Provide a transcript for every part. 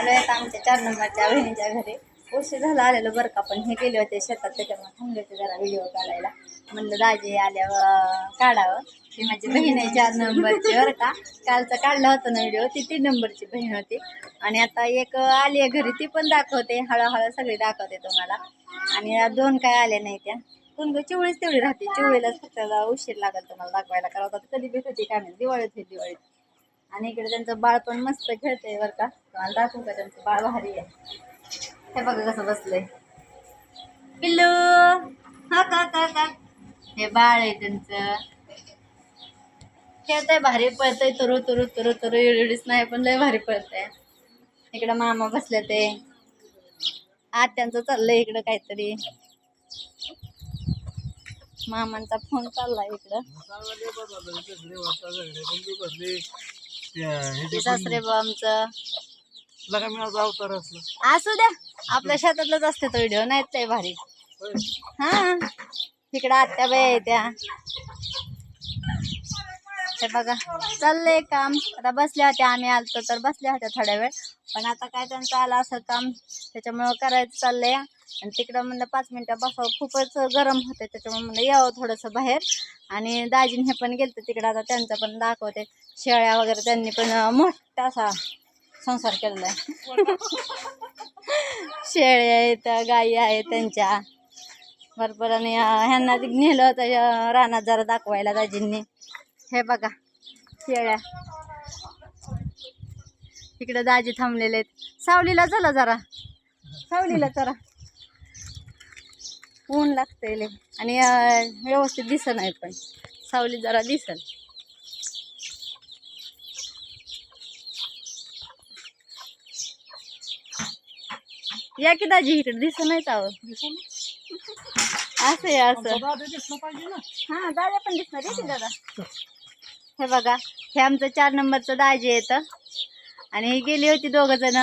आलो आता आमच्या चार नंबरच्या बहिणीच्या घरी. उशीर झाला आलेलो बरं का पण हे गेले होते शेतात त्याच्यामुळे थांबले होते जरा व्हिडिओ काढायला. म्हणलं दाजी आल्यावर काढावं. ती माझी बहीण आहे चार नंबरची बरं का. कालचा काढला होता ना व्हिडिओ ती तीन नंबरची बहीण होती. आणि आता एक आली आहे घरी ती पण दाखवते हळूहळू सगळी दाखवते तुम्हाला. आणि दोन काय आल्या नाही त्या. कोण गं चिवळीच तेवढी राहते. चिवळीलाच फक्त उशीर लागेल तुम्हाला दाखवायला. कारण आता कधी भेटते काय नाही दिवाळीत होईल दिवाळीत. आणि इकडे त्यांचं बाळ पण मस्त खेळतंय बरं का. तुम्हाला दाखवू का त्यांचं बाळ भारी आहे. हे बघा कसं बसलंय. पिल्लू! हा का का का? हे बाळ आहे त्यांचं. खेळतंय भारी पळतंय तुरु तुरु तुरु तुरु एवढीच नाही पण लय भारी पळतंय. इकडं मामा बसले ते. आत्यांचं चाललंय इकडं काहीतरी. मामांचा फोन चाललाय इकडं. ते सासरे बा आमचं. अवतार असलं. असू द्या आपल्या शेतातलंच असते तो व्हिडिओ नाहीत ते भारी. हा तिकडं आत्या बाई आहे त्या. हे बघा चाललंय काम. आता बसल्या होत्या आम्ही आलतो तर बसल्या होत्या थोड्या वेळ. पण आता काय त्यांचं आलं असं काम त्याच्यामुळं करायचं चाललंय. आणि तिकडं म्हणलं पाच मिनिटं बसावं. खूपच गरम होतं त्याच्यामुळे म्हणलं यावं थोडंसं बाहेर. आणि दाजीन हे पण गेलते तिकडं आता त्यांचं पण दाखवते. शेळ्या वगैरे त्यांनी पण मोठा असा संसार केलेला आहे शेळ्या आहेत गायी आहेत त्यांच्या. भरपूर आणि ह्यांना नेलं होतं रानात जरा दाखवायला दाजींनी. हे बघा शेळ्या इकडे दाजी थांबलेले आहेत. सावलीला चला जरा. सावलीला जरा ऊन लागतंय आणि व्यवस्थित दिसन आहे पण. सावली जरा दिसन. या की दाजी इकडे दिसन नाहीच आहो. असं आहे असं. हा दादा पण दिसणार आहे की दादा? हे बघा हे आमचं चार नंबरचं दाजी येतं आणि ही गेली होती दोघ जण.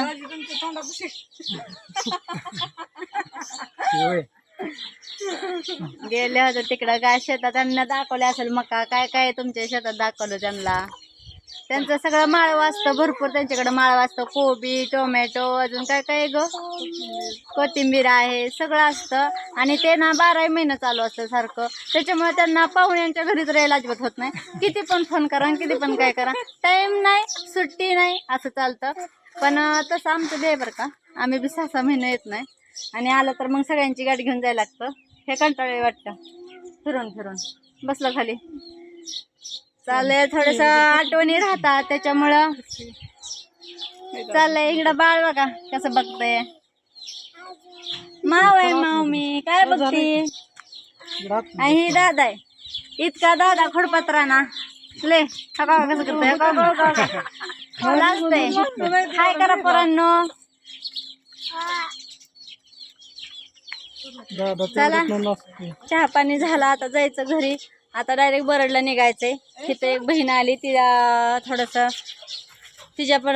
गेले होते तिकडं काय शेतात त्यांना दाखवले असेल मका. काय काय तुमच्या शेतात दाखवलं त्यांना? त्यांचं सगळं माळव असतं भरपूर त्यांच्याकडे माळव असतं. कोबी टोमॅटो अजून काय काय ग? कोथिंबीर आहे सगळं असतं. आणि ते ना बाराही महिने चालू असतं सारखं. त्याच्यामुळे त्यांना पाहुण्यांच्या घरी तर यायला अजिबात होत नाही. किती पण फोन करा आणि किती पण काय करा. टाईम नाही सुट्टी नाही असं चालतं. पण तसं आमचं दे बरं का. आम्ही बी सहा सहा महिने येत नाही. आणि आलं तर मग सगळ्यांची गाडी घेऊन जायला लागतं. हे कंटाळे वाटतं. फिरून फिरून. बसलं खाली. चाललंय थोडस आठवणी राहतात त्याच्यामुळं. चाललंय इकडं बाळ बघा कसं बघतंय. माव आहे माव मी काय बघते? आणि ही दादा आहे. इतका दादा खोडपत्रा ना. ले हा बघा कसं करतोय. लाजतंय. काय करा पोरांनो. चला. चहा पाणी झाला आता जायचं घरी. आता डायरेक्ट बरडला निघायचंय. तिथं एक बहीण आली तिला थोडंसं तिच्या पण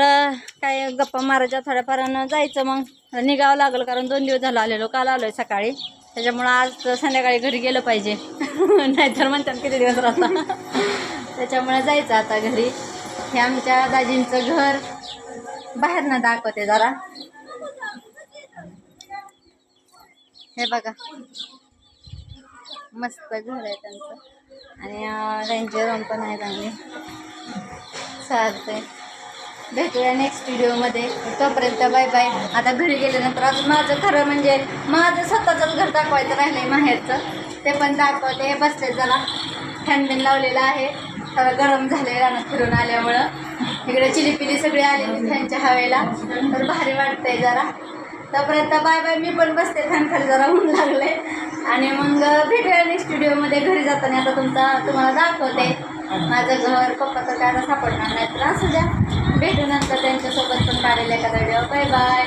काय गप्पा मारायच्या थोड्याफारानं जायचं मग. निघावं लागलं कारण दोन दिवस झालं आलेलो काल आलोय सकाळी. त्याच्यामुळं आज संध्याकाळी घरी गेलं पाहिजे. नाहीतर म्हणतात किती दिवस राहता. त्याच्यामुळे जायचं आता घरी. हे आमच्या दाजींचं घर. बाहेरनं दाखवते जरा. हे बघा. मस्त घर आहे त्यांचं. आणि रेंजर रूम पण आहे चांगले चालते भेटूया नेक्स्ट व्हिडिओमध्ये तोपर्यंत बाय बाय आता घरी गेल्यानंतर अजून माझं खरं म्हणजे माझं स्वतःचंच घर दाखवायचं राहिलंय माहेरचं. ते पण दाखवते. हे बसले जरा. फॅनबिन लावलेलं लावलेला आहे. थोडं गरम झालंय रानात फिरून आल्यामुळं. इकडे चिलीपिली सगळी आली फॅनच्या हवेला. तर भारी वाटतंय जरा. तोपर्यंत बाय बाय मी पण बसते. फॅन खाली जरा ऊन लागले आणि मग भेटूया मी स्टुडिओमध्ये घरी जाताना. आता तुमचा तुम्हाला दाखवते. माझं घर पप्पा तर काय आता सापडणार नाही तर असू द्या. भेटू नंतर त्यांच्यासोबत पण काढेल एखादा व्हिडिओ बाय बाय